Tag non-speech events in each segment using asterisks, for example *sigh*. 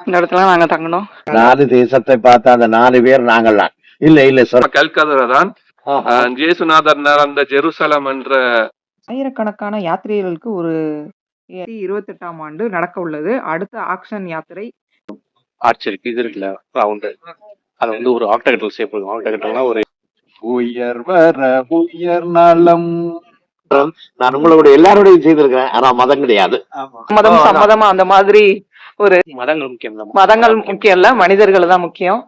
இந்த இடத்துல நாங்க தங்கணும். நாலு தேசத்தை பார்த்த அந்த நாலு பேர் நாங்கள் தான் இல்ல இல்ல சார் கல்கதரை தான் அஹ், இயேசுநாதர் நடந்த ஜெருசலம் என்ற ஆயிரக்கணக்கான யாத்திரைகளுக்கு ஒரு இருபத்தி எட்டாம் ஆண்டு நடக்க உள்ளது. அடுத்த ஆக்ஷன் யாத்திரை. ஆர்ச் இருக்கு இது இருக்குல்ல ரவுண்டு அது வந்து ஒரு ஆக்டகட்டல் ஷேப் இருக்கும். ஆக்டகட்டல்னா ஒரு உயர் வர உயர் நலம் நான் உங்களோட எல்லாரோடையும் செய்திருக்கிறேன். ஆனா மதம் கிடையாது. மதம் சம்மதமா அந்த மாதிரி மதங்கள் முக்கியம் மதங்கள் முக்கியம் இல்ல மனிதர்கள் தான் முக்கியம்.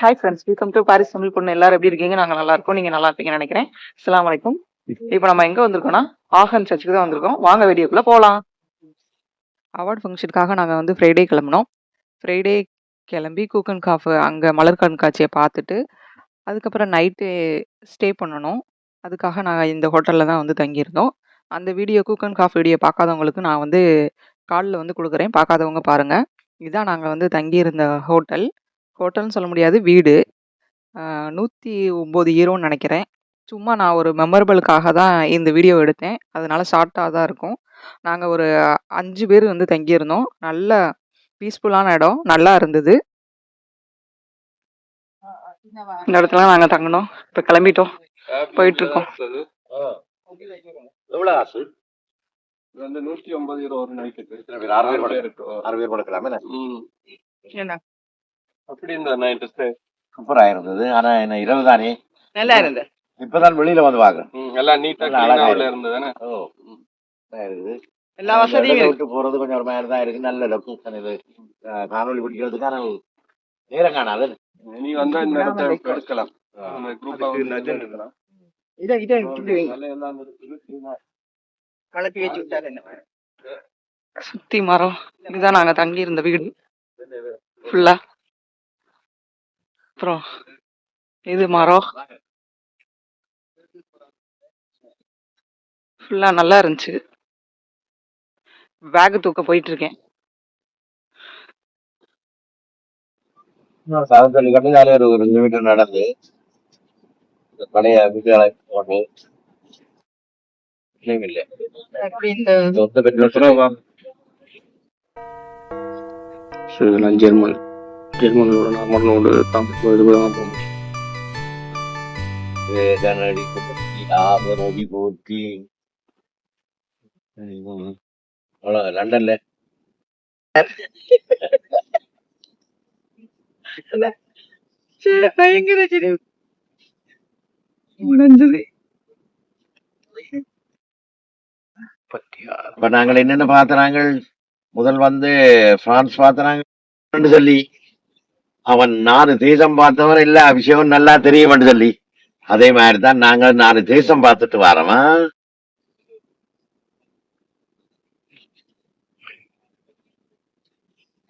Hi friends welcome to Paris Tamil பொண்ணு. எல்லாரும் எப்படி இருக்கீங்க? நாங்க நல்லா இருக்கோம். நீங்க நல்லா இருப்பீங்கன்னு நினைக்கிறேன். அஸ்ஸலாமு வலைக்கும் இப்போ நம்ம எங்க வந்திருக்கோம்னா ஆகன் சர்ச்சுக்கு தான் வந்திருக்கோம். வாங்க வீடியோக்குள்ள போலாம். அவார்ட் ஃபங்க்ஷனுக்காக நாங்க வந்து ஃப்ரைடே கிளம்பினோம். ஃப்ரைடே கிளம்பி கூக்கன் காஃப் அங்க மலர் கண்காட்சியை பார்த்துட்டு அதுக்கப்புறம் நைட்டு ஸ்டே பண்ணணும். அதுக்காக நாங்கள் இந்த ஹோட்டலில் தான் வந்து தங்கியிருந்தோம். அந்த வீடியோ கூக்கன் காஃப் வீடியோ பார்க்காதவங்களுக்கு நான் வந்து காலில் வந்து கொடுக்குறேன். பார்க்காதவங்க பாருங்கள் இதுதான் நாங்கள் வந்து தங்கியிருந்த ஹோட்டல் ஹோட்டல்னு சொல்ல முடியாது வீடு. நூற்றி ஒம்பது ஈரோன்னு நினைக்கிறேன். சும்மா நான் ஒரு மெமரபிளுக்காக தான் இந்த வீடியோ எடுத்தேன். அதனால ஷார்ட்டாக தான் இருக்கும். நாங்கள் ஒரு அஞ்சு பேர் வந்து தங்கியிருந்தோம். நல்ல பீஸ்ஃபுல்லான இடம். நல்லா இருந்தது. இந்த இடத்துல நாங்கள் தங்கினோம். இப்போ கிளம்பிட்டோம். போயிட்டு ஆசு இது வந்து நூத்தி ஒன்பது யூரோ ஒரு? ஆறு பேர்? படுக்க- இருக்கு ஆறு பேர் படுக்கலாமே ம். என்ன அப்படி இந்த நைட்டு ஸ்டே சூப்பரா இருந்தது. ஆனா என்ன இரவு தானே? நல்லா இருந்தது. இப்பதான் வெளியில வந்து பாக்குறேன். எல்லாம் நீட்டா நல்லா அழகா. இருந்ததுன்னு ஓ இருக்குது. எல்லா வசதியும் விட்டு போறது கொஞ்சம் ஒரு மாதிரி தான் இருக்கு. நல்ல லொக்கேஷன் இது. காணொளி பிடிக்கிறதுக்கான நேரம் காணாது. நீ வந்தா இந்த இடத்த எடுக்கலாம். இதை இதை நல்ல எல்லாம் இருக்குது. கலப்பி வச்சு விட்டாரு சுத்தி மரம். இதுதான் நாங்க தங்கி இருந்த வீடு. ஃபுல்லா அப்புறம் இது மரம். ஃபுல்லா நல்லா இருந்துச்சு. பேக் தூக்க போயிட்டு இருக்கேன் சாதத்தில் கட்டுதாலே ஒரு ஒரு ரெண்டு மீட்டர் நடந்து பழைய வீடுகளை போட்டு இல்லையும் இல்லை சொந்த பெற்றோர் இதெல்லாம் ஜெர்மன் ஜெர்மனோட நாமளோட தான் இது கூட தான் போகும் வேதனடி குமத்தி ஆபரோகி போற்றி அவ்வளோ லண்டன்ல பயங்கர சிரிப்பு. முடிஞ்சது பத்தியா இப்ப நாங்கள் என்னென்ன பார்த்தனாங்க முதல் வந்து பிரான்ஸ் பார்த்தனாங்க சொல்லி அவன் நாலு தேசம் பார்த்தவன் எல்லா விஷயமும் நல்லா தெரியும் சொல்லி. அதே மாதிரி தான் நாங்கள் நாலு தேசம் பார்த்துட்டு வரோமா?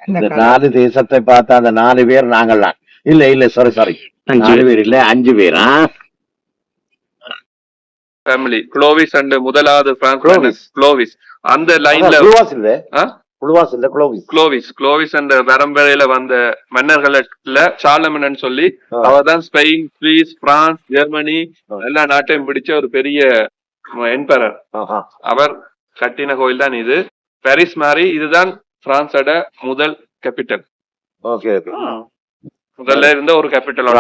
இந்த நாலு தேசத்தை பார்த்த அந்த நாலு பேர் நாங்கள் தான் இல்ல இல்ல சாரி சாரி நாலு பேர் இல்ல அஞ்சு பேரா? ஃபேமிலி குளோவிஸ் அண்ட் முதலாவது பிரான்ஸ் குளோவிஸ். குளோவிஸ் அந்த லைன்ல குழுவாஸ் இல்ல குளோவிஸ் குளோவிஸ் குளோவிஸ் அண்ட் பரம்பரையில வந்த மன்னர்கள்ல சாலமனன் சொல்லி. அவர்தான் ஸ்பெயின் கிரீஸ் பிரான்ஸ் ஜெர்மனி. எல்லா நாட்டையும் பிடிச்ச ஒரு பெரிய என்பரர். அவர் கட்டின கோயில் தான் இது. பாரிஸ் மாதிரி இதுதான் பிரான்ஸோட முதல் கேபிட்டல் ஓகே முதல்ல இருந்த ஒரு கேபிட்டல்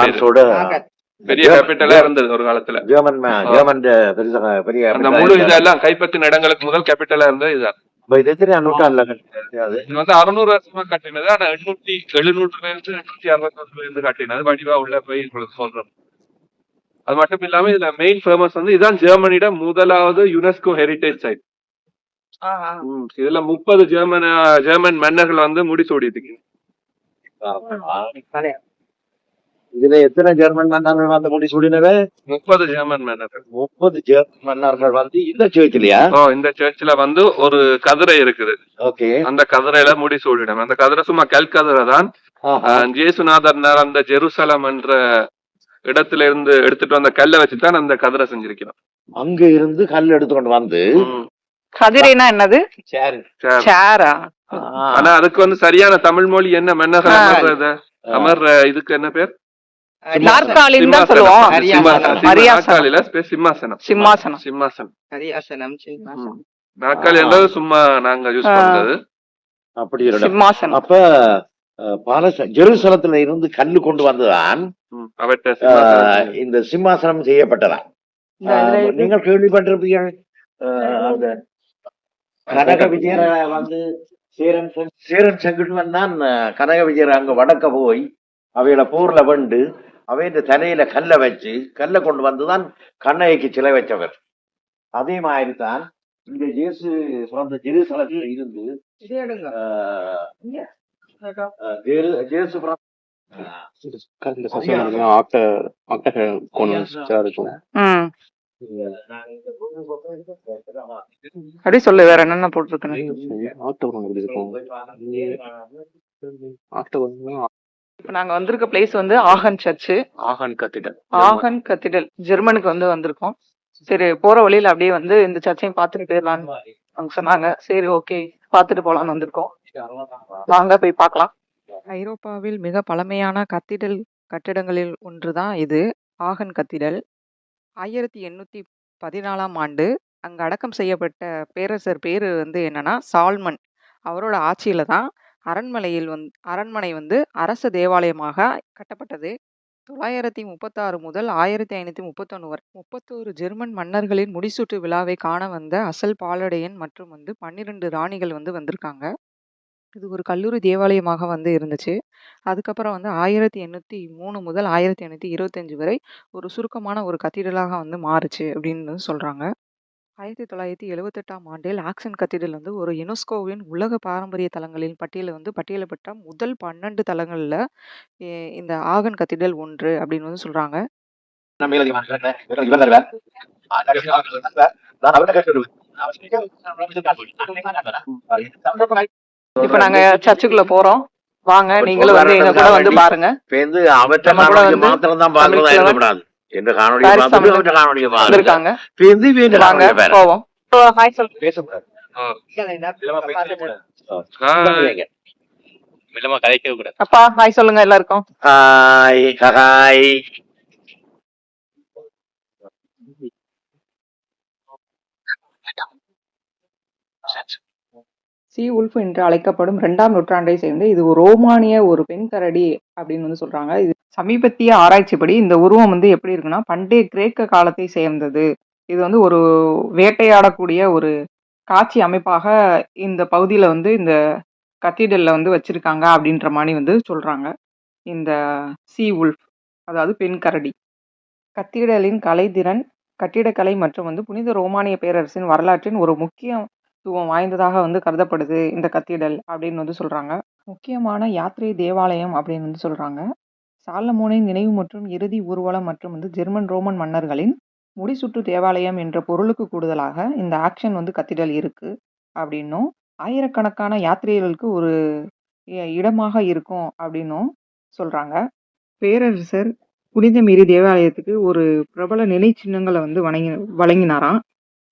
பெரிய கேபிட்டலா இருந்தது ஒரு காலத்துல. ஜெர்மன் ஜெர்மன் பெரிய பெரிய அந்த முழு இதெல்லாம் கைப்பற்றின இடங்களுக்கு முதல் கேபிட்டலா இருந்தது இதுதான். இப்ப இது எத்தனை நூற்றாண்டுல கட்டினது? இது வந்து அறுநூறு வருஷமா கட்டினது. ஆனா எண்ணூத்தி இருந்து எண்ணூத்தி இருந்து கட்டினது. வடிவா உள்ள போய் உங்களுக்கு சொல்றோம். அது மட்டும் இல்லாம இதுல மெயின் ஃபேமஸ் வந்து இதுதான் ஜெர்மனியோட முதலாவது யுனெஸ்கோ ஹெரிடேஜ் சைட் இதுல முப்பது ஜெர்மன் ஜெர்மன் மன்னர்கள் வந்து முடிசூடிட்டு இதுல எத்தனை ஜெர்மன் மன்னர்கள் வந்து முடி சுடினவே முப்பது ஜெர்மன் மன்னர்கள். முப்பது ஜெர்மன் மன்னர்கள் வந்து இந்த சேர்ச்சிலையா ஓ இந்த சர்ச்சில் வந்து ஒரு கதிரை இருக்குது. ஓகே. அந்த கதிரையில முடிசூடிடும் அந்த கதிரை சும்மா கல் கதிரை தான். ஆஹ் ஜேசுநாதர் அந்த ஜெருசலம் என்ற இடத்துல இருந்து எடுத்துட்டு வந்த கல்லை வச்சுதான் அந்த கதிரை செஞ்சிருக்கிறோம். அங்க இருந்து கல் எடுத்துக்கொண்டு வந்து. கதிரைனா என்னது? சரி ஆனா அதுக்கு வந்து சரியான தமிழ் மொழி என்ன. அமர்றது? அமர் இதுக்கு என்ன பேர்? நாற்காலின்னு தான் சொல்லுவோம். சிம்மாசனம். சிம்மாசனம். சிம்மாசனம். சிம்மாசனம். அரியாசனம் சிம்மாசனம். நாற்காலி சும்மா நாங்க யூஸ். பண்றது. அப்படி சிம்மாசனம். அப்ப பாலச ஜெருசலத்துல இருந்து கல்லு கொண்டு வந்ததான். இந்த சிம்மாசனம் செய்யப்பட்டதா இந்த இதுல அஹ், நீங்கள் கேள்விப்பட்டிருப்பீர்கள் அஹ், அந்த கனக விஜயர் வந்து சேரன் சேரன் செங்குட்டுவன் தான் கனக விஜயர் அங்க வடக்க போய் அவையில போர்ல வெண்டு அவையில தலையில கல்லை வச்சு கல்லை கொண்டு வந்துதான் கண்ணகைக்கு சிலை வச்சவர் அதே மாதிரி தான் இந்த இயேசு பிறந்த ஜெருசலத்தில் இருந்து ம் அப்படி சொல்லு வேற என்னென்ன போட்டிருக்குன்னு. இப்ப நாங்க வந்திருக்க பிளேஸ் வந்து ஆகன் சர்ச்சு ஆகான் கத்திட்டல் ஆகன் கத்திடல். ஜெர்மனுக்கு வந்து வந்திருக்கோம். சரி போற வழியில அப்படியே வந்து இந்த சர்ச்சையும் பார்த்துட்டு போயிடலாம்னு அவங்க சொன்னாங்க. சரி ஓகே பார்த்துட்டு போலாம்னு வந்திருக்கோம். வாங்க போய் பார்க்கலாம். ஐரோப்பாவில் மிக பழமையான கத்திடல் கட்டிடங்களில் ஒன்றுதான் இது ஆகன் கத்திடல். ஆயிரத்தி எண்ணூத்தி பதினாலாம் ஆண்டு அங்க அடக்கம் செய்யப்பட்ட பேரரசர் பேரு வந்து என்னன்னா சால்மன். அவரோட ஆட்சியில தான் அரண்மனையில் வந் அரண்மனை வந்து அரச தேவாலயமாக கட்டப்பட்டது. தொள்ளாயிரத்தி முப்பத்தாறு முதல் ஆயிரத்தி ஐநூற்றி முப்பத்தொன்று வரை. முப்பத்தோரு ஜெர்மன் மன்னர்களின் முடிசூட்டு விழாவை காண வந்த அசல் பாலடையன் மற்றும் வந்து பன்னிரெண்டு ராணிகள் வந்து வந்திருக்காங்க. இது ஒரு கல்லூரி தேவாலயமாக வந்து இருந்துச்சு. அதுக்கப்புறம் வந்து ஆயிரத்தி எண்ணூற்றி மூணு முதல் ஆயிரத்தி எண்ணூற்றி இருபத்தஞ்சி வரை ஒரு சுருக்கமான ஒரு கத்தீட்ரலாக வந்து மாறுச்சு அப்படின்னு சொல்கிறாங்க ஆயிரத்தி தொள்ளாயிரத்தி எழுவத்தெட்டாம் ஆண்டில் ஆக்சன் கத்தீட்ரல் வந்து ஒரு யுனெஸ்கோவின் உலக பாரம்பரிய தலங்களின் பட்டியலில் வந்து பட்டியலிடப்பட்ட முதல் பன்னெண்டு தலங்களில் இந்த ஆகன் கத்தீட்ரல் ஒன்று அப்படின்னு வந்து சொல்கிறாங்க. இப்போ நாங்க சர்ச்சுக்குள்ள போறோம். வாங்க நீங்களும் வந்து எங்க கூட வந்து பாருங்க. அவற்றை மாத்திரம் தான் பார்க்கறதா தமிழ் இருக்கக்கூடாது. எந்த காணொளியை பாரிஸ் பார்த்துட்டு காணொளியை பாருங்க. வந்திருக்காங்க பேருந்து இவங்க வாங்க. போவோம். ஹாய் சொல் பேசக்கூடாது. அப்பா ஹாய் சொல்லுங்க எல்லாருக்கும். Hi hi. சி உல்ஃப் என்று அழைக்கப்படும் இரண்டாம் நூற்றாண்டை சேர்ந்து இது ஒரு ரோமானிய ஒரு பெண் கரடி அப்படின்னு வந்து சொல்றாங்க. இது சமீபத்திய ஆராய்ச்சிப்படி இந்த உருவம் வந்து எப்படி இருக்குன்னா பண்டைய கிரேக்க காலத்தை சேர்ந்தது. இது வந்து ஒரு வேட்டையாடக்கூடிய ஒரு காட்சி அமைப்பாக இந்த பகுதியில் வந்து இந்த கத்தீட்ரல்ல வந்து வச்சுருக்காங்க அப்படின்ற மாதிரி வந்து சொல்கிறாங்க இந்த சி உல்ஃப் அதாவது பெண் கரடி. கத்தீடலின் கலைத்திறன் கட்டிடக்கலை மற்றும் வந்து புனித ரோமானிய பேரரசின் வரலாற்றின் ஒரு முக்கியத்துவம் வாய்ந்ததாக வந்து கருதப்படுது இந்த கத்தீடல் அப்படின்னு வந்து சொல்கிறாங்க முக்கியமான யாத்திரை தேவாலயம் அப்படின்னு வந்து சொல்கிறாங்க சாலமோனின் நினைவு மற்றும் இறுதி ஊர்வலம் மற்றும் வந்து ஜெர்மன் ரோமன் மன்னர்களின் முடிசுற்று தேவாலயம் என்ற பொருளுக்கு கூடுதலாக இந்த ஆக்ஷன் வந்து கத்திடல் இருக்கு அப்படின்னும் ஆயிரக்கணக்கான யாத்திரைகளுக்கு ஒரு இடமாக இருக்கும் அப்படின்னும் சொல்றாங்க. பேரரசர் புனிதமீறி தேவாலயத்துக்கு ஒரு பிரபல நினைச்சின்னங்களை வந்து வணங்கி வழங்கினாராம்.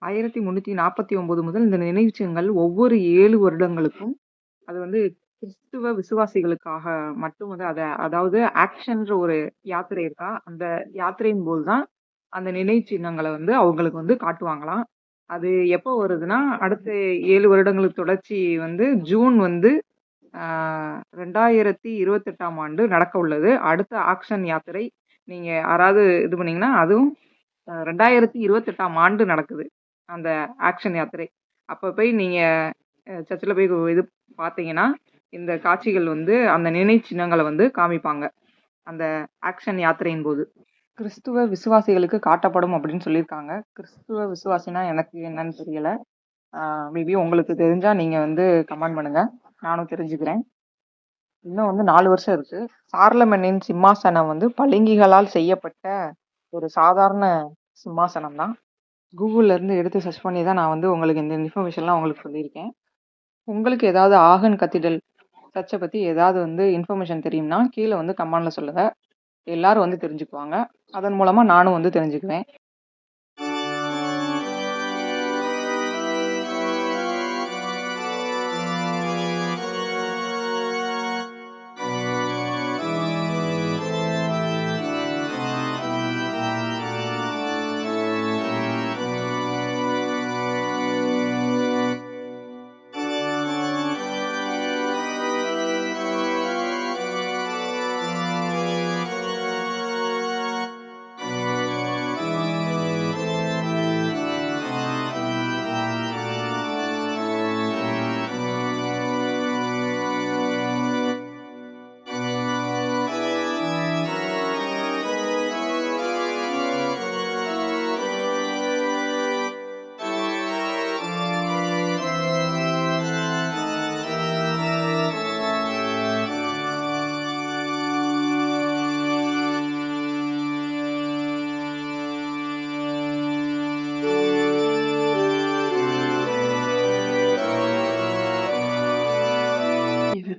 ஆயிரத்தி முந்நூற்றி நாற்பத்தி ஒன்பது முதல் இந்த நினைவுச்சின்னங்கள் ஒவ்வொரு ஏழு வருடங்களுக்கும் அது வந்து கிறிஸ்துவ விசுவாசிகளுக்காக மட்டும் வந்து அதை அதாவது ஆக்ஷன்ற ஒரு யாத்திரை இருக்கா அந்த யாத்திரையின் போது தான் அந்த நினைவு சின்னங்களை வந்து அவங்களுக்கு வந்து காட்டுவாங்களாம். அது எப்போ வருதுன்னா அடுத்த ஏழு வருடங்களுக்கு தொடர்ச்சி வந்து ஜூன் வந்து ஆஹ், ரெண்டாயிரத்தி இருபத்தெட்டாம் ஆண்டு நடக்க உள்ளது. அடுத்த ஆக்ஷன் யாத்திரை நீங்க யாராவது இது பண்ணீங்கன்னா அதுவும் அஹ், ரெண்டாயிரத்தி இருபத்தெட்டாம் ஆண்டு நடக்குது அந்த ஆக்ஷன் யாத்திரை. அப்போ போய் நீங்க சர்ச்சில் போய் இது பார்த்தீங்கன்னா இந்த காட்சிகள் வந்து அந்த நினைச்சின்னங்களை வந்து காமிப்பாங்க. அந்த ஆக்ஷன் யாத்திரையின் போது. கிறிஸ்துவ விசுவாசிகளுக்கு காட்டப்படும் அப்படின்னு சொல்லியிருக்காங்க. கிறிஸ்துவ விசுவாசினா எனக்கு என்னன்னு தெரியல. மேபி உங்களுக்கு தெரிஞ்சா நீங்க வந்து கமெண்ட் பண்ணுங்க. நானும் தெரிஞ்சுக்கிறேன். இன்னும் வந்து நாலு வருஷம் இருக்கு. சார்லமனின் சிம்மாசனம் வந்து பளிங்கிகளால் செய்யப்பட்ட ஒரு சாதாரண சிம்மாசனம் தான். கூகுள்ல இருந்து எடுத்து சர்ச் பண்ணி தான் நான் வந்து உங்களுக்கு இந்த இன்ஃபர்மேஷன்லாம் உங்களுக்கு சொல்லியிருக்கேன். உங்களுக்கு ஏதாவது ஆகன் கத்திடல் சர்ச்சை பற்றி ஏதாவது வந்து இன்ஃபர்மேஷன் தெரியும்னா கீழே வந்து கமெண்ட்ல சொல்லுங்கள் எல்லாரும் வந்து தெரிஞ்சுக்குவாங்க. அதன் மூலமாக நானும் வந்து தெரிஞ்சுக்குவேன்.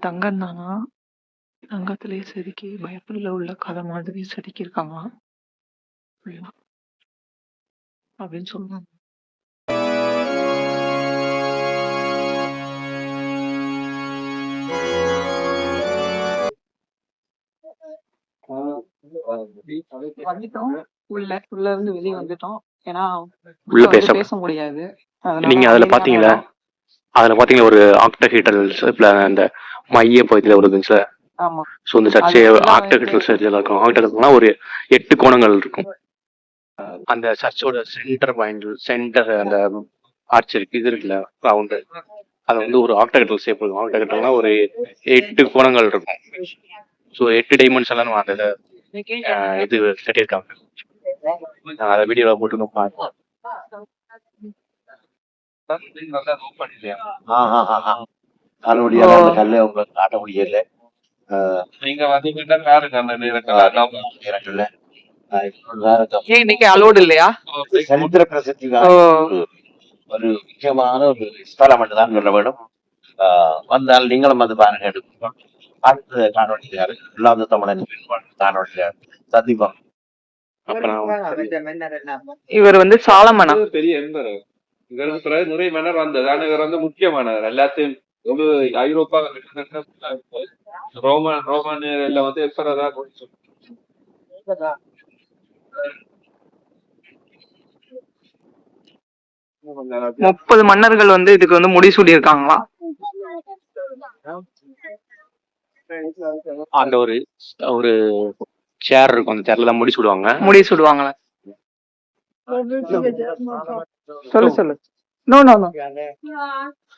தங்கம் தானா தங்கத்திலேயே செதுக்கி பைபிள்ல உள்ள கதை மாதிரி செதுக்கி இருக்காங்களாம் அப்படின்னு சொல்றாங்க வந்துட்டோம். உள்ள உள்ள இருந்து வெளியே வந்துட்டோம். ஏன்னா உள்ள பேச பேச முடியாது. நீங்க அதுல பாத்தீங்களா. அதுல பாத்தீங்கன்னா ஒரு ஆக்டஹீட்டல் அந்த மைய பகுதியில ஒரு இருந்துச்சு ஆமா. ஸோ இந்த சர்ச்சை அது full ஆ ஆக்டஹீட்டல் சர்ச்சில் இருக்கும். ஆக்டஹீட்டல்னா ஒரு எட்டு கோணங்கள் இருக்கும். அந்த சர்ச்சோட சென்டர் பாயிண்ட் சென்டர் அந்த ஆர்ச் இருக்கு இது இருக்குல்ல ரவுண்டு அது வந்து ஒரு ஆக்டகட்டல் ஷேப் இருக்கும். ஆக்டகட்டல்னா ஒரு எட்டு கோணங்கள் இருக்கும். ஸோ எட்டு டைமென்ஷன்லாம் அந்த இதை, கட்டியிருக்காங்க. நான் அதை வீடியோவில் போட்டு பார்த்தேன் அதனுடைய அந்த கல்லை உங்களுக்கு காட்ட முடியல. நீங்க வந்தீங்கன்னா பாருங்க அந்த நேரத்தில் இன்னைக்கு அலோடு இல்லையா? சரித்திர பிரசித்திக்கான ஓ. ஒரு- முக்கியமான ஒரு ஸ்தலம் என்று தான் சொல்ல வேண்டும் வந்தால் நீங்களும் வந்து பாருங்க எடுப்போம் அடுத்த காணொலியாரு இல்லாத தமிழன் காணொலியார் சந்திப்போம். இவர் வந்து சாலமனா. பெரிய எம்பர் பிறகு நிறைய மன்னர் வந்தது. ஆனா இவர் வந்து முக்கியமானவர். எல்லாத்தையும் ஐரோப்பா *laughs* ரோமன் ரோமன் எல்லாம் வந்து எம்பரதா முப்பது மன்னர்கள் வந்து இதுக்கு வந்து முடிசூடி இருக்காங்களாம் அந்த ஒரு ஒரு சேர் இருக்கும். அந்த சேர்ல தான் முடிச்சு விடுவாங்க முடிசூடுவாங்களா சொல்லு சொல்லு. நோ நோ நோ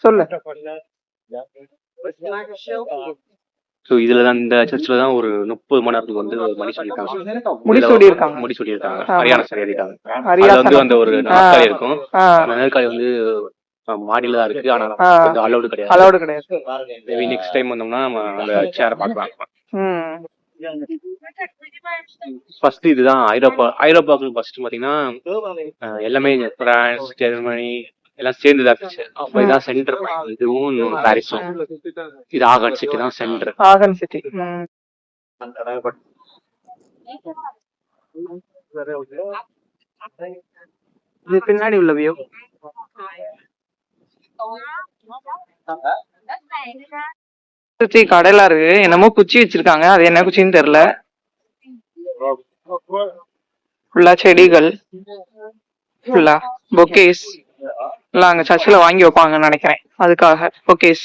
சொல்லு. ஸோ இதுல தான் இந்த சர்ச்சில் தான் ஒரு முப்பது மணி நேரத்துக்கு வந்து மணி சொல்லியிருக்காங்க. முடிசூடி இருக்காங்க முடி சொல்லியிருக்காங்க. ஹரியானா சரி அதுல ஹரியாசனம். வந்து அந்த ஒரு. நாற்காலி இருக்கும். நாற்காலி வந்து மாடியில தான் இருக்கு. ஆனா. கொஞ்சம் அலௌடு கிடையாது. அலோடு கிடையாது. மேபி நெக்ஸ்ட் டைம் வந்தோம்னா நம்ம அந்த சேரை பார்க்கலாம். ம். ஃபர்ஸ்ட் இதுதான் ஐரோப்பா ஐரோப்பாவுக்கு ஃபர்ஸ்ட் பாத்தீங்கன்னா எல்லாமே பிரான்ஸ் ஜெர்மனி எல்லாம் சேர்ந்து தான் இருந்துச்சு அப்ப இதான் சென்டர் இதுவும் பாரிஸும் இது ஆகட் சிட்டி தான் சென்டர் ஆகன் சிட்டி இது பின்னாடி உள்ள வியூ சுத்தி கடையெல்லாம் இருக்கு. என்னமோ குச்சி வச்சிருக்காங்க. அது என்ன குச்சின்னு தெரியல. ஃபுல்லா செடிகள். ஃபுல்லா. பொக்கேஸ் எல்லாம் அங்க சர்ச்சில் வாங்கி வைப்பாங்கன்னு நினைக்கிறேன். அதுக்காக. பொக்கேஸ்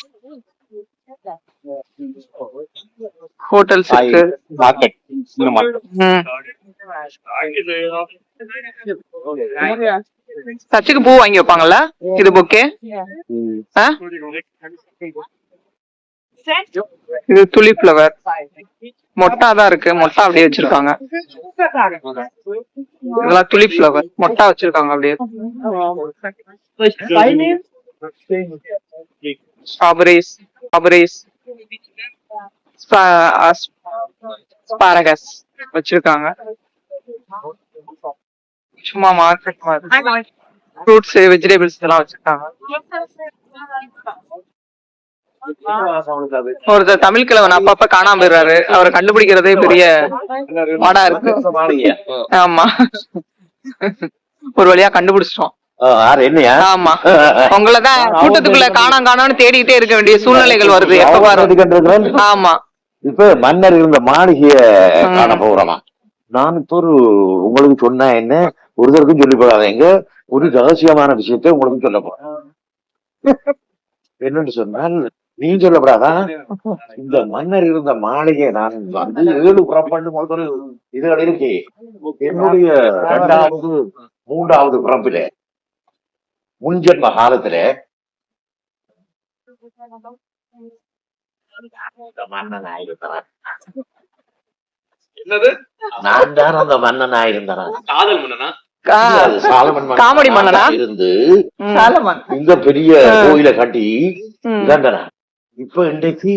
ஹோட்டல்ஸ் இருக்கு. சர்ச்சுக்கு பூ வாங்கி வைப்பாங்கல்ல? இது பொக்கே இது துளி ஃப்ளவர் மொட்டா தான் இருக்கு. மொட்டா அப்படியே வச்சிருக்காங்க. இதெல்லாம் துளி ஃப்ளவர் மொட்டா வச்சிருக்காங்க அப்படியே. ஸ்ட்ராபெரிஸ் ஸ்ட்ராபெரிஸ் ஸ்பாரகஸ் வச்சிருக்காங்க. சும்மா மார்க்கெட் மாதிரி. ஃப்ரூட்ஸ் வெஜிடபிள்ஸ் எல்லாம் வச்சிருக்காங்க. ஒருத்தர் தமிழ் கிழவன் அப்பப்ப காணாம போயிடுறாரு. அவரை கண்டுபிடிக்கிறதே பெரிய பாடா இருக்கு. ஆமா. ஒரு வழியா கண்டுபிடிச்சிட்டோம். ஆமா. உங்களதான் கூட்டத்துக்குள்ள காணாம் காணோம்னு தேடிக்கிட்டே இருக்க வேண்டிய சூழ்நிலைகள் வருது. எப்ப ஆமா. இப்ப மன்னர் இருந்த மாளிகைய. காண போகிறோமா நான் இப்போ ஒரு உங்களுக்கு சொன்னா என்ன? ஒருத்தருக்கும் சொல்லி போடாதீங்க ஒரு ரகசியமான விஷயத்தை உங்களுக்கு சொல்ல போறேன். என்னன்னு சொன்னால் நீ சொல்லப்படாதா *laughs* இந்த மன்னர் இருந்த மாளிகை நான் வந்து ஏழு புறப்பண்டு ஒரு இதுகள் இருக்கு என்னுடைய இரண்டாவது மூன்றாவது பிறப்பில முன்ஜென்ம காலத்துல இந்த மன்னன் ஆயிருந்தவன். என்னது? நான் தான் அந்த மன்னன் ஆயிருந்தவன். காதல் மன்னனா? காமெடி மன்னனா? இருந்து சாலமன். இந்த பெரிய. கோயிலை கட்டி ம். இப்ப இன்றைக்கு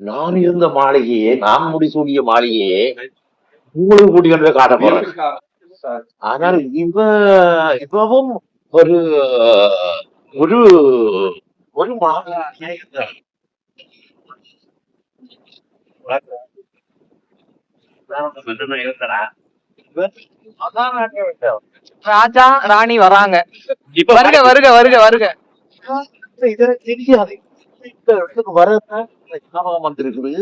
நான் இருந்த மாளிகையே நான் முடிசூடிய மாளிகையே உங்களுக்கு கூட்டிட்டு போய் காட்ட போறேன். ஆனால் இவ இவவும் ஒரு ஒரு ஒரு ராஜா ராணி வராங்க. இப்ப வருக வருக வருக வருக. இதெல்லாம் தெரியாது. இந்த இடத்துக்கு வரப்ப ஞாபகம் வந்திருக்குது.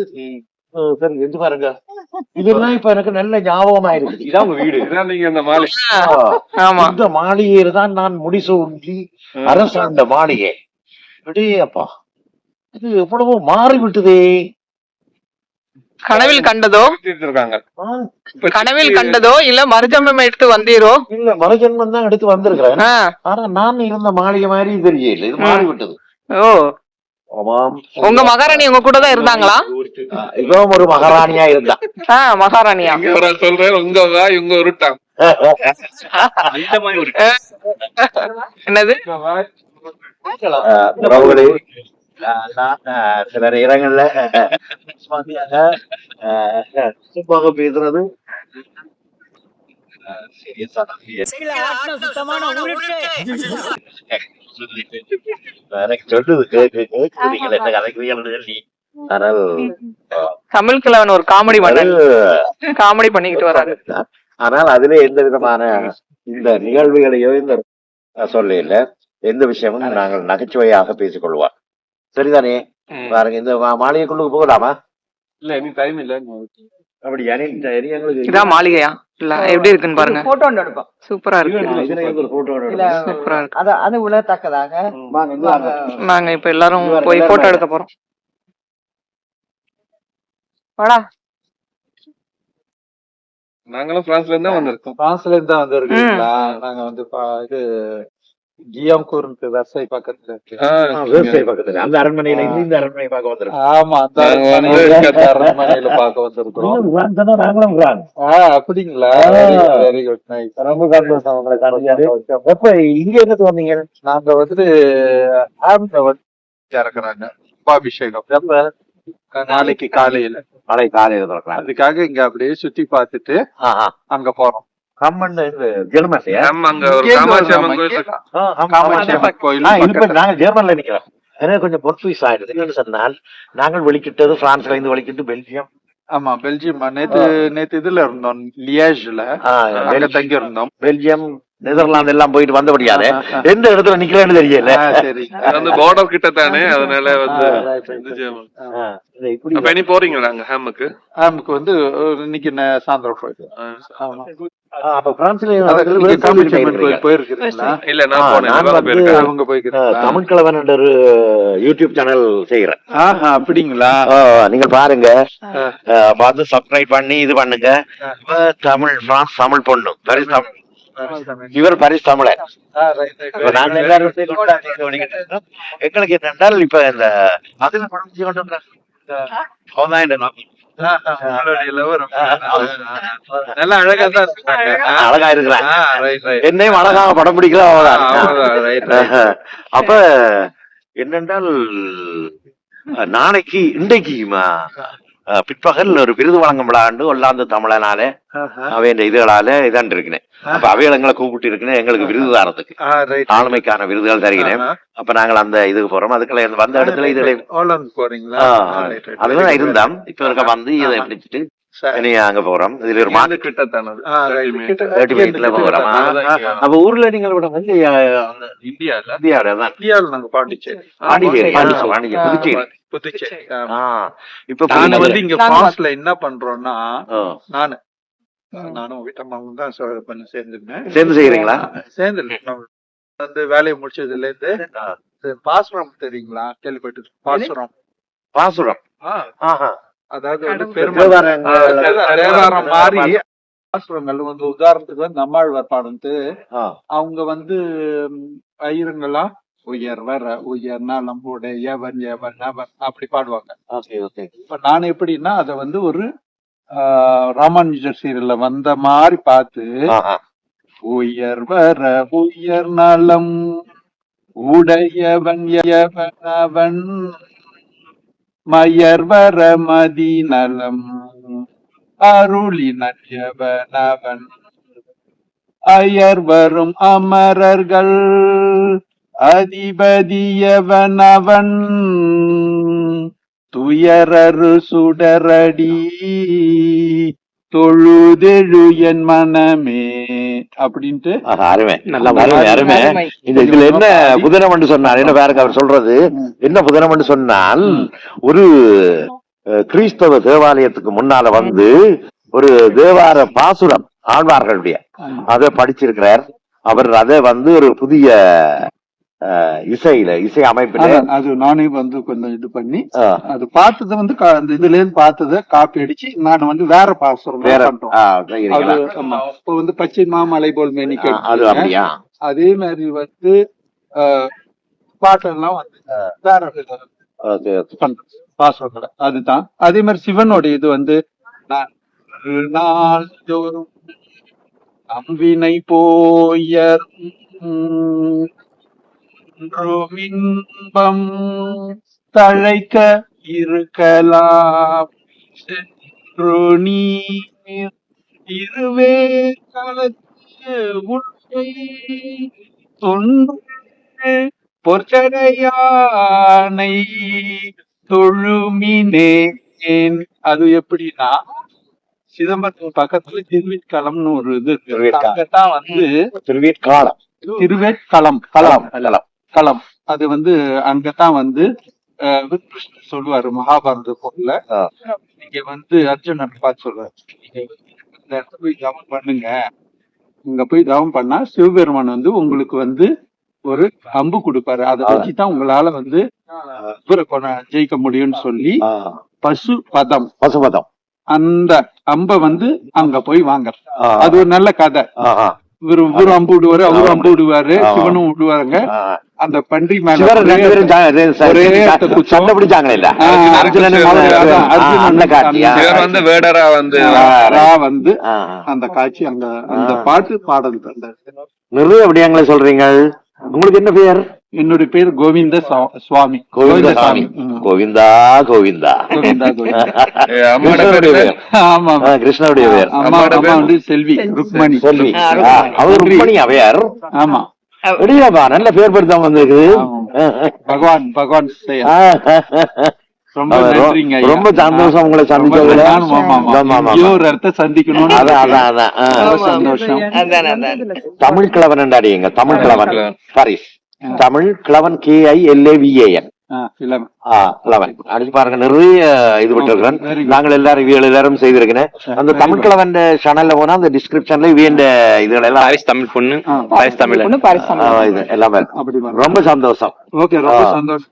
சரி எது பாருங்க. *laughs* இதெல்லாம் இப்ப எனக்கு நல்ல ஞாபகமா இருக்குது இதான் உங்க வீடு. இதான் நீங்க அந்த ஆமா. இந்த மாளிகையில தான் நான் முடிசூட்டி அரசாண்ட மாளிகை. அடே அப்பா இது எவ்வளவோ மாறி விட்டதே கனவில் கண்டதோ? கனவில் கண்டதோ? இல்ல மறுஜன்மம் எடுத்து வந்தீரோ? இல்ல மறுஜன்மம் தான் எடுத்து வந்திருக்கிறேன். ஆனா நான் இருந்த மாளிகை மாதிரி தெரியல. இது மாறி விட்டது ஓ. உங்க மகாராணி உங்க கூட தான் இருந்தாங்களா? இவன் ஒரு மகாராணியா இருந்தா ஆ மகாராணியா. சொல்றேன் உங்க வா இவங்க உருட்டான். அந்த மாதிரி ஒரு என்னது? உறவுகளே சில நேரங்கள்ல சுவாமியாக சும்மாக பேசுறது. தமிழ் கிழவன் ஒரு காமெடி காமெடி பண்ணிக்கிட்டு வராரு. ஆனால் அதுல எந்த விதமான இந்த நிகழ்வுகளையோ இந்த சொல்ல இல்ல எந்த விஷயமும் நாங்கள் நகைச்சுவையாக பேசிக்கொள்வோம் சரிதானே? ம். பாருங்க இந்த மாளிகைக்குள்ளுக்கு போகலாமா? இல்ல இனி டைம் இல்ல. அப்படி இந்த எங்களுக்கு இதான் மாளிகையா? எப்படி இருக்குன்னு பாருங்க. போட்டோ ஒன்று எடுப்போம். சூப்பரா இருக்கு. அது அது வாங்க. நாங்க இப்ப எல்லாரும் போய் போட்டோ எடுக்க போறோம். வாடா. நாங்களும் பிரான்ஸ்ல இருந்தா வந்திருக்கோம். பிரான்ஸ்ல இருந்து தான் வந்திருக்கீங்களா? நாங்க வந்து பா- இது வெர்சை பக்கத்துல விவசாய பக்கத்துல. அந்த அரண்மனையில இருந்து இந்த அரண்மனை பார்க்க வந்திருக்கோம். ஆமா அந்த *laughs* அரண்மனையில பார்க்க வந்திருக்கிறோம். அப்படிங்களா? வெரி குட் நைஸ் ரொம்ப சந்தோஷம் உங்களை காணுகிறது. எப்ப இங்க இருந்து வந்தீங்க? நாங்க வந்து ஆம்ல வந்து இறக்குறாங்க. எப்ப? நாளைக்கு காலையில. நாளை காலையில திறக்கலாம் அதுக்காக இங்க அப்படியே சுத்தி பார்த்துட்டு அங்க போறோம். ஜெர்மன்ல நிக்கிறோம். எனக்கு கொஞ்சம் பொர்த்துகீஸ் ஆயிடுது என்னன்னு சொன்னால் நாங்கள் வெளிக்கிட்டது பிரான்ஸ்ல இருந்து வெளிக்கிட்டு பெல்ஜியம். ஆமா பெல்ஜியம். நேத்து நேத்து இதுல இருந்தோம் லியேஜ்ல. தங்கி இருந்தோம் பெல்ஜியம் நெதர்லாந்து எல்லாம் போயிட்டு வந்தபடியால. எந்த இடத்துல நிக்கிறேன்னு தெரியல. ஆ, சரி. அது வந்து border கிட்ட தானே அதனால வந்து இப்படி அப்ப இனி போறீங்களா அங்க ஹேமுக்கு? நமக்கு வந்து இன்னைக்கு சாயந்தரம் போயிட்டு ஆமா. தமிழ்கிழவன் என்ற யூடியூப் சேனல் செய்யறேன் ஆஹா அப்படிங்களா? நீங்க பாருங்க. பார்த்து சப்ஸ்கிரைப் பண்ணி இது பண்ணுங்க. தமிழ் பிரான்ஸ் தமிழ் பொண்ணு. இவர் பரிசு தமிழர். நாங்க எல்லாரும். எங்களுக்கு என்னென்றால் இப்ப இந்த அதுல படம் செஞ்சு கொண்டு அழகா right. என்னையும் அழகாக படம் right. அப்ப என்னென்றால் நாளைக்கு இன்றைக்கு ம, அஹ், பிற்பகல் ஒரு விருது வழங்கும் விழாண்டு ஒல்லாந்து தமிழனால. அவையின் இதுகளால இதான் இருக்கிறேன் அப்ப அவைகள் எங்களை கூப்பிட்டு இருக்கிறேன் எங்களுக்கு விருது தரத்துக்கு. ஆளுமைக்கான விருதுகள் தருகிறேன். அப்ப நாங்கள் அந்த இதுக்கு போறோம். அதுக்குள்ள வந்த இடத்துல இதுல. அதுதான் இருந்தோம். இப்ப இருக்க வந்து இதை பிடிச்சிட்டு இனி அங்க போறோம். இதுல ஒரு இங்க கிட்டத்தானது. ஆ. அப்ப ஊர்ல நீங்கள் விட வந்து இந்தியால? இந்தியாவில தான். இந்தியாவுல நாங்க பாண்டிச்சேரி. பாண்டிச்சேரி பாண்டிச்சேரி புதுச்சேரி. புதுச்சேரி இப்ப. வந்து இங்க பிரான்ஸ்ல என்ன பண்றோம்னா நானு. நானும் வீட்டம்மாவும் தான் பண்ண சேர்ந்துருந்தேன் சேர்ந்து செய்யறீங்களா சேர்ந்து வந்து வேலையை முடிச்சதுல இருந்து பாசுரம் தெரியுங்களா? கேள்விப்பட்டு பாசுரம். பாசுரம். ஆ, ஆஹா. அதாவது வந்து மாறி பாசுரங்கள் வந்து உதாரணத்துக்கு வந்து நம்மாழ்வார் பாடந்து ஆ, அவங்க வந்து ஐயருங்களா உயர் வர உயர் நலம்புடைய எவன் எவன் அவன் அப்படி பாடுவாங்க. Okay okay. இப்ப நான் எப்படின்னா அத வந்து ஒரு ராமானுஜர் சீரியல்ல வந்த மாதிரி பார்த்து. உயர் வர உயர் நலம் உடையவன் எவன் அவன் மயர் வர நலம் அருளி நயவன் அயர் வரும் அமரர்கள் அதிபதியவனவன். துயரரு சுடரடி தொழுதெழு என் மனமே அப்படின்ட்டு. ஆஹா, அருமை. நல்லா அருமை அருமை. அருமை. இந்த இதுல என்ன புதினம் என்று சொன்னார்? என்ன அவர் சொல்றது? என்ன புதினம் என்று சொன்னால் ஒரு கிறிஸ்தவ தேவாலயத்துக்கு முன்னால வந்து ஒரு தேவார பாசுரம் ஆழ்வார்களுடைய. அதை படிச்சிருக்கிறார். அவர் அதை வந்து ஒரு புதிய இசையில இசை அமைப்பில. அது நானே வந்து கொஞ்சம் இது பண்ணி அது பார்த்ததை வந்து அந்த இதுல இருந்து பார்த்ததை காப்பி அடிச்சு நான் வந்து வேற பாசுரம் வேற இப்ப வந்து பச்சை மாமலை போல் மேனி ஆஹ், அது மாதிரி வந்து பாட்டெல்லாம் வந்து வேற பண்றோம் பாசுரத்துல அதுதான். அதே மாதிரி சிவனோட இது வந்து நான் நாள் தோறும் அம்பினை போயர் இன்பம் தழைக்க இருக்கலாம். நீர் இருவே களத்து உண்மை தொன்று பொற்சடையானை தொழுமினேன். அது எப்படின்னா சிதம்பரத்துக்கு பக்கத்துல திருவேற்களம்னு ஒரு இது இருக்கு. திருவேற்காலம். அங்கதான் வந்து திருவீட்காலம் திருவேற்களம் களம் களம் களம். அது வந்து அங்கதான் வந்து கிருஷ்ணர் சொல்லுவாரு மகாபாரத போர்ல ஆ. நீங்க வந்து அர்ஜுனன் பார்த்து சொல்றாரு. இந்த இடத்துல போய் தவம் பண்ணுங்க. இங்க போய் தவம் பண்ணா சிவபெருமான் வந்து உங்களுக்கு வந்து ஒரு அம்பு கொடுப்பாரு. அதை. வச்சுதான் உங்களால வந்து ஜெயிக்க முடியும்னு சொல்லி பசு பதம். பசுபதம். அந்த அம்ப வந்து அங்க போய் வாங்க அது ஒரு நல்ல கதை. இவரு இவரும் அம்பு விடுவாரு அவரும் அம்பு விடுவாரு. சிவனும் விடுவாங்க ஆஹ். அந்த பன்றி மேல. சண்டை பிடிச்சாங்களே இல்ல? வந்து வேடரா வந்து அந்த காட்சி அங்க அந்த. பாட்டு பாடல் நிறைய விடயங்களை சொல்றீங்க. உங்களுக்கு என்ன பெயர்? என்னுடைய பேர் கோவிந்த சுவாமி. கோவிந்தா கோவிந்தா கோவிந்தா கோவிந்தா. *laughs* பெயர். ஆமா கிருஷ்ணனுடைய பெயர். அம்மா? வந்து செல்வி ருக்மணி. செல்வி. அவர் ருக்மணி அவையார் ஆமா. நல்ல பேர் படுத்தாம வந்திருக்கு ஆமா. பகவான் பகவான் ரொம்ப சந்தோஷம் உங்களை சந்திச்சதுல. ஒரு இடத்த சந்திக்கணும்னு அதான் அதான் சந்தோஷம். தமிழ் கிழவன் அடியுங்க தமிழ் கிழவன். பாரிஸ். தமிழ் கிழவன் K I L A V A N அடிச்சு பாருங்க நிறைய இது good. நாங்கள் எல்லாரும் இவியல் எல்லாரும் செய்திருக்கிறேன். அந்த தமிழ். கிழவன் சேனல்ல போனா அந்த டிஸ்கிரிப்ஷன்ல இவியண்ட இதுகள் எல்லாம் பாரிஸ் தமிழ் பொண்ணு. பாரிஸ் தமிழ். எல்லாமே. ரொம்ப சந்தோஷம். ஓகே ரொம்ப. சந்தோஷம்.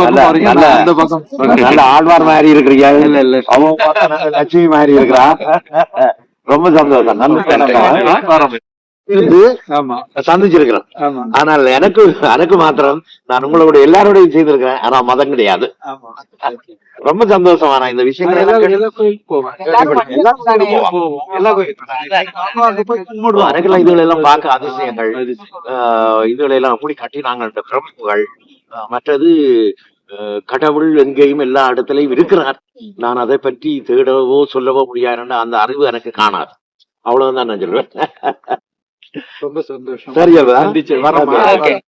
நல்ல- போறீங்க, நல்ல- நான் அந்த பக்கம். நல்ல ஆழ்வார் மாதிரி இருக்கிறீங்க. இல்ல இல்ல. அவங்க லட்சுமி மாதிரி இருக்கிறா. ரொம்ப சந்தோஷம். நல்ல இருந்து ஆமா. சந்திச்சிருக்கிறேன் ஆமா. ஆனால் எனக்கு எனக்கு மாத்திரம் நான் உங்களோட எல்லாரோடையும் செய்திருக்கிறேன் ஆனா மதம் கிடையாது. ஆமா. ரொம்ப சந்தோஷம். ஆனா இந்த விஷயங்கள். எனக்கெல்லாம் இதுல எல்லாம் பார்க்க அதிசயங்கள். இதுல எல்லாம் எப்படி கட்டினாங்க பிரமிப்புகள் மற்றது கடவுள் எங்கேயும் எல்லா இடத்துலயும் இருக்கிறார். நான் அதை பற்றி தேடவோ சொல்லவோ முடியாதுன்னு அந்த அறிவு எனக்கு காணாது. அவ்வளவுதான் நான் சொல்லுவேன் ரொம்ப சந்தோஷம். சரியா சந்திச்சு வரமா Okay.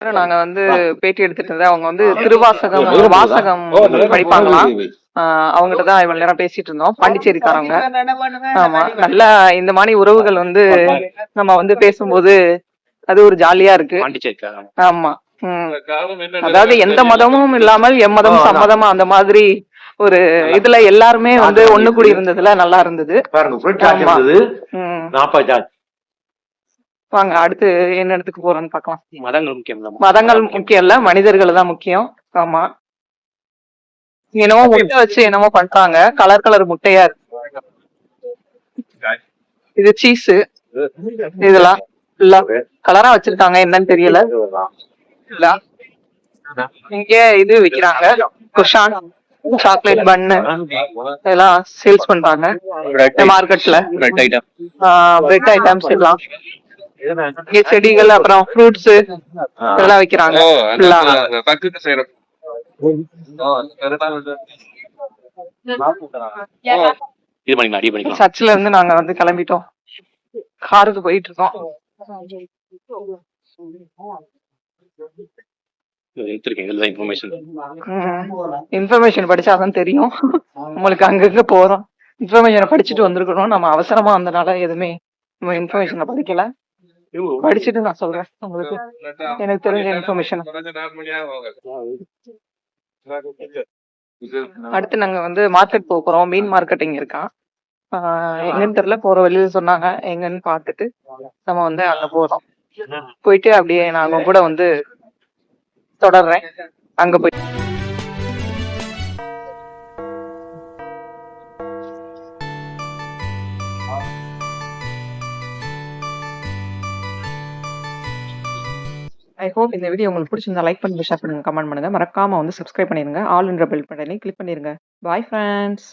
நாங்க வந்து பேட்டி எடுத்துட்டு இருந்தேன் அவங்க வந்து திருவாசகம் வாசகம் படிப்பாங்களாம் ஆஹ் அவங்ககிட்ட தான் இவ்வளவு நேரம் பேசிட்டு இருந்தோம். பாண்டிச்சேரிக்காரங்க. ஆமா. நல்ல இந்த மாதிரி உறவுகள் வந்து நம்ம வந்து பேசும்போது அது ஒரு ஜாலியா இருக்கு. ஆமா. அதாவது எந்த மதமும் இல்லாமல் எம்மதம். சம்மதமா அந்த மாதிரி ஒரு இதுல எல்லாருமே வந்து ஒண்ணு கூடி இருந்ததுல நல்லா இருந்தது. வாங்க அடுத்து என்ன இடத்துக்கு போறோம்னு பார்க்கலாம் மதங்கள் முக்கியம் மதங்கள் முக்கியம் இல்ல மனிதர்கள் தான் முக்கியம். ஆமா. என்னமோ முட்டை வச்சு என்னமோ பண்றாங்க. கலர் கலர் முட்டையா இருக்கு. இது சீஸ் இதெல்லாம். இல்ல கலரா வச்சிருக்காங்க என்னன்னு தெரியல. இல்ல இங்க இது விக்கிறாங்க. குஷான் சாக்லேட் பன்னு இதெல்லாம் சேல்ஸ் பண்றாங்க. மார்க்கெட்ல பிரெட் ஐட்டம் பிரெட் ஐட்டம்ஸ் எல்லாம் இங்க செடிகள் அப்புறம் ஃப்ரூட்ஸ் இதெல்லாம் விக்கிறாங்க. சர்ச்சில் இருந்து நாங்க வந்து கிளம்பிட்டோம். காருக்கு போயிட்டு இருக்கோம். இன்ஃபர்மேஷன் இன்ஃபர்மேஷன் படிச்சாதான் தெரியும். நம்மளுக்கு அங்கங்க போறோம். இன்ஃபர்மேஷனை படிச்சுட்டு வந்திருக்கணும். நம்ம அவசரமா வந்தனால எதுவுமே நம்ம இன்ஃபர்மேஷனை படிக்கல படிச்சுட்டு நான் சொல்றேன் உங்களுக்கு. எனக்கு தெரிஞ்ச இன்ஃபர்மேஷன் அடுத்து நாங்க வந்து மார்க்கெட் போறோம். மீன் மார்க்கெட்டிங் இருக்கான் எங்கன்னு தெரியல போற வழியில சொன்னாங்க. எங்கன்னு பார்த்துட்டு நம்ம வந்து அங்க போறோம். போயிட்டு அப்படியே நான் அவங்க கூட வந்து தொடர்றேன். அங்க போய் ஐ ஹோப் இந்த வீடியோ உங்களுக்கு பிடிச்சிருந்தா லைக் பண்ணுங்க ஷேர் பண்ணுங்க கமெண்ட் பண்ணுங்க. மறக்காம வந்து சப்ஸ்கிரைப் பண்ணிருங்க. ஆல் என்ற பெல் பட்டனை கிளிக் பண்ணிருங்க. Bye friends